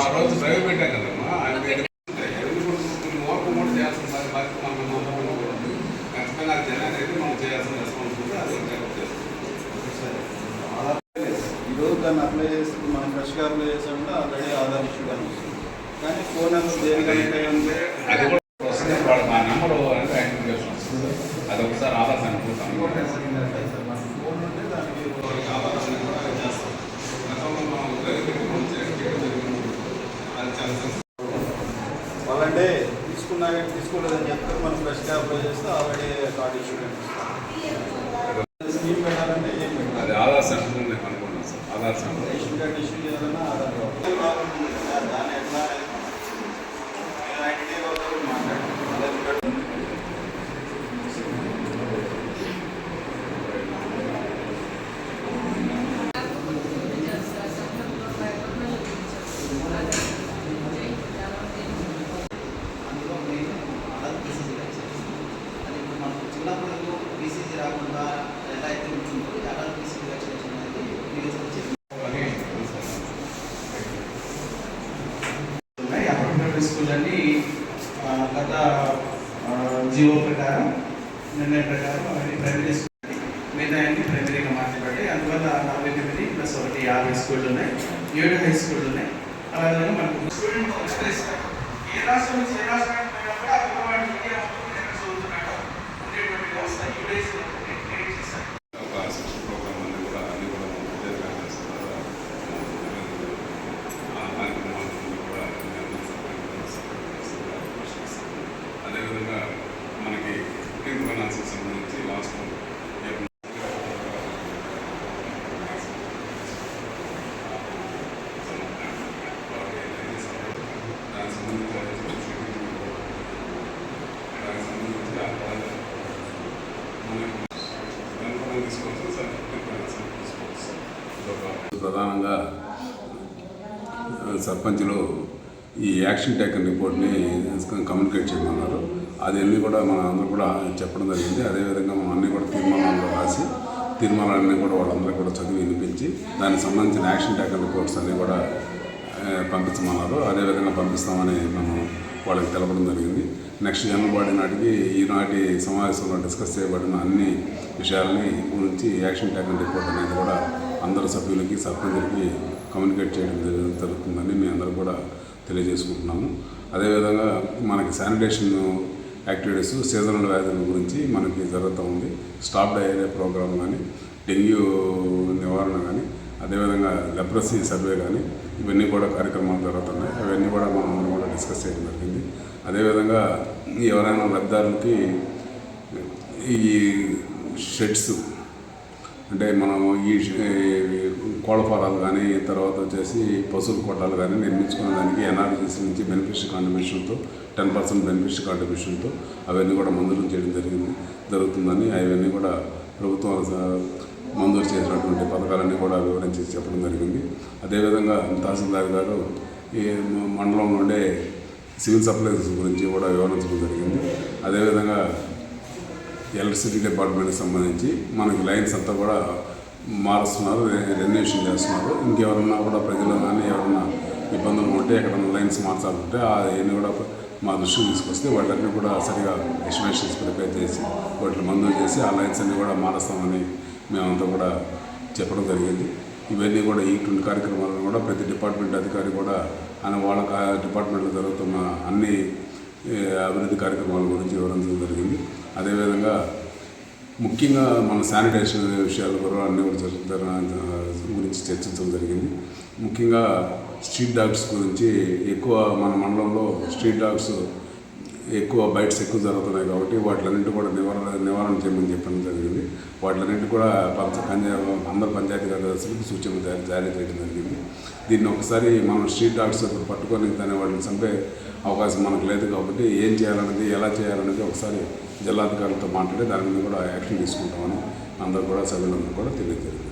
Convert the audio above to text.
ఆ రోజు డ్రైవ్ పెట్టాం కదమ్మా. ఆయన దగ్గర ఉంటాయి. ఎవరు కూడా కొన్ని ఓపెన్ కూడా చేయాల్సిన బాధ్యత బాధ్యత మన మీద అందరిలో కూడా ఉంది. ఖచ్చితంగా అది జనాన్ని అయితే మనం చేయాల్సిన రెస్పాన్సిబిలిటీ అది డెవలప్ చేస్తాం ఈరోజు దాన్ని అప్లై చేసి మనం ఫ్రెష్గా అప్లై చేసామంటే ఆల్రెడీ ఆధార్ ఇష్యూ కానీ వస్తుంది. కానీ ఫోన్ నెంబర్ దేని కనెక్ట్ అది కూడా వస్తుంది. వాడు మా నెంబర్ యాక్టివేషన్ వస్తుంది. అది ఒకసారి ఆధార్ అనుకుంటాం ఫోన్ ఉంటే దానికి ఆధార్ కూడా చేస్తాం గతంలో మనం డ్రైవ్ పెట్టి మనం చేయడం జరిగింది. అది చాలా sensitive. వాళ్ళంటే తీసుకున్నాక తీసుకోలేదని చెప్తారు మనం ఫ్రెష్గా అప్లై చేస్తే ఆల్రెడీ కార్డ్ ఇష్యూ స్కీమ్ పెట్టాలంటే ఏం పెట్టాలి ఆధార్ సెంటర్ అనుకున్నాను sir. Aadhaar centre ration card issue చేయాలన్నా ఆధార్ దాన్ని ఎట్లా ఐడెంటిటీ వాళ్ళు మాట్లాడుతున్నారు అందులో మెయిన్ ఆధార్ బీసీసీ వచ్చేది అది ఇప్పుడు మనకు చిన్నప్పుడు బీసీసీ రాకుండా ఎలా అయితే ఉంటుందో ఈ ఆధార్ బీసీసీ వ్యాక్సినేషన్ అనేది ప్రీవియస్ వచ్చేది అని ఉన్నాయి ఆ ప్రైమరీ స్కూల్ అన్ని ఆ, గత ఆ, జీవో ప్రకారం నిర్ణయం ప్రకారం అవన్నీ ప్రైమరీ స్కూల్ మిగతా అన్ని ప్రైమరీగా మార్చబడ్డాయి. అందువల్ల నలభై తొమ్మిది ప్లస్ ఒకటి యాభై స్కూళ్ళు ఉన్నాయి ఏడు హై స్కూళ్ళు ఉన్నాయి అలాగే మనకు స్టూడెంట్ ఏ రాష్ట్రం నుంచి ఏ రాష్ట్రానికి పోయినా కూడా ఇండియా మొత్తం ఉండేటువంటి వ్యవస్థ క్రియేట్ చేశారు ఒక శిక్షణ ప్రోగ్రామ్ అన్ని కూడా అన్ని కూడా మనం విద్యార్థులు చేస్తున్నారు ఆ కార్యక్రమాలన్నీ కూడా విద్యార్థులు సభ్యులు సభ్యులు చేస్తున్నారు. పోషిస్తున్నారు. అదేవిధంగా మనకి ఫిఫ్టీన్త్ ఫైనాన్స్కి సంబంధించి లాస్ట్ దానికి సంబంధించి దానికి సంబంధించి ఆ ప్రాజెక్ట్ ప్రధానంగా సర్పంచ్లు ఈ యాక్షన్ టేకన్ రిపోర్ట్ని కమ్యూనికేట్ చేయమన్నారు. అది అన్నీ కూడా మన అందరూ కూడా చెప్పడం జరిగింది. అదేవిధంగా మనం అన్నీ కూడా తీర్మానాలు రాసి తీర్మానాలన్నీ కూడా వాళ్ళందరూ కూడా చదివి వినిపించి దానికి సంబంధించిన యాక్షన్ టేకన్ రిపోర్ట్స్ అన్నీ కూడా పంపించమన్నారు. అదేవిధంగా పంపిస్తామని మనం వాళ్ళకి తెలపడం జరిగింది. నెక్స్ట్ జనరల్ నాటికి ఈనాటి సమావేశంలో డిస్కస్ చేయబడిన అన్ని విషయాలని గురించి యాక్షన్ టేకన్ రిపోర్ట్ అనేది కూడా అందరు సభ్యులకి సర్పంచులకి కమ్యూనికేట్ చేయడం జరుగుతుందని మీ అందరూ కూడా తెలియజేసుకుంటున్నాము. అదేవిధంగా మనకి శానిటేషన్ యాక్టివిటీస్ సీజనల్ వ్యాధుల గురించి మనకి జరుగుతూ ఉంది. స్టాప్ డయేరియా ప్రోగ్రామ్ కానీ డెంగ్యూ నివారణ కానీ అదేవిధంగా లెప్రసీ సర్వే కానీ ఇవన్నీ కూడా కార్యక్రమాలు జరుగుతున్నాయి. అవన్నీ కూడా మనం కూడా డిస్కస్ చేయడం జరిగింది. అదేవిధంగా ఎవరైనా లబ్ధిదారులకి ఈ షెడ్స్ అంటే మనం ఈ కోళ్ళ ఫారాలు కానీ తర్వాత వచ్చేసి పశువుల కొట్టాలు కానీ నిర్మించుకునే దానికి ఎన్ఆర్జీసీ నుంచి బెనిఫిషియల్ కాంట్రిబ్యూషన్తో టెన్ పర్సెంట్ బెనిఫిషియల్ కాంట్రిబ్యూషన్తో అవన్నీ కూడా మంజూరు చేయడం జరిగింది. జరుగుతుందని అవన్నీ కూడా ప్రభుత్వం మంజూరు చేసినటువంటి పథకాలన్నీ కూడా వివరించి చెప్పడం జరిగింది. అదేవిధంగా తహసీల్దార్ గారు ఈ మండలంలో ఉండే సివిల్ సప్లైస్ గురించి కూడా వివరించడం జరిగింది. అదేవిధంగా ఎలక్ట్రిసిటీ డిపార్ట్మెంట్కి సంబంధించి మనకి లైన్స్ అంతా కూడా మారుస్తున్నారు రె- రెన్యువేషన్ చేస్తున్నారు. ఇంకెవరన్నా కూడా ప్రజలు కానీ ఎవరన్నా ఇబ్బందులు ఉంటే ఎక్కడన్నా లైన్స్ మార్చాలంటే అవన్నీ కూడా మా దృష్టికి తీసుకొస్తే వాటిని కూడా సరిగా ఎస్టిమేషన్స్ ప్రిపేర్ చేసి వాటిని మంజూరు చేసి ఆ లైన్స్ అన్ని కూడా మారుస్తామని మేమంతా కూడా చెప్పడం జరిగింది. ఇవన్నీ కూడా ఇటువంటి కార్యక్రమాలను కూడా ప్రతి డిపార్ట్మెంట్ అధికారి కూడా ఆయన వాళ్ళ కా- డిపార్ట్మెంట్లో జరుగుతున్న అన్ని అభివృద్ధి కార్యక్రమాల గురించి వివరించడం జరిగింది. అదేవిధంగా ముఖ్యంగా మన శానిటేషన్ విషయాలు కూడా అన్ని కూడా జరుగుతారు గురించి చర్చించడం జరిగింది. ముఖ్యంగా స్ట్రీట్ డాగ్స్ గురించి ఎక్కువ మన మండలంలో స్ట్రీట్ డాగ్స్ ఎక్కువ బైట్స్ ఎక్కువ జరుగుతున్నాయి కాబట్టి వాటిలన్నింటి కూడా నివారణ నివారణ చేయమని చెప్పడం జరిగింది. వాటిలన్నింటి కూడా పంచ పంచాయతీ అందరు పంచాయతీ కార్యదర్శులకు సూచన జారీ జారీ చేయడం జరిగింది. దీన్ని ఒకసారి మనం స్ట్రీట్ డాగ్స్ పట్టుకొని దాన్ని వాటిని చంపే అవకాశం మనకు లేదు కాబట్టి ఏం చేయాలనేది ఎలా చేయాలనేది ఒకసారి జిల్లాధికారులతో మాట్లాడి దాని మీద కూడా యాక్షన్ తీసుకుంటామని అందరూ కూడా సభ్యులందరూ కూడా తెలియజేయాలి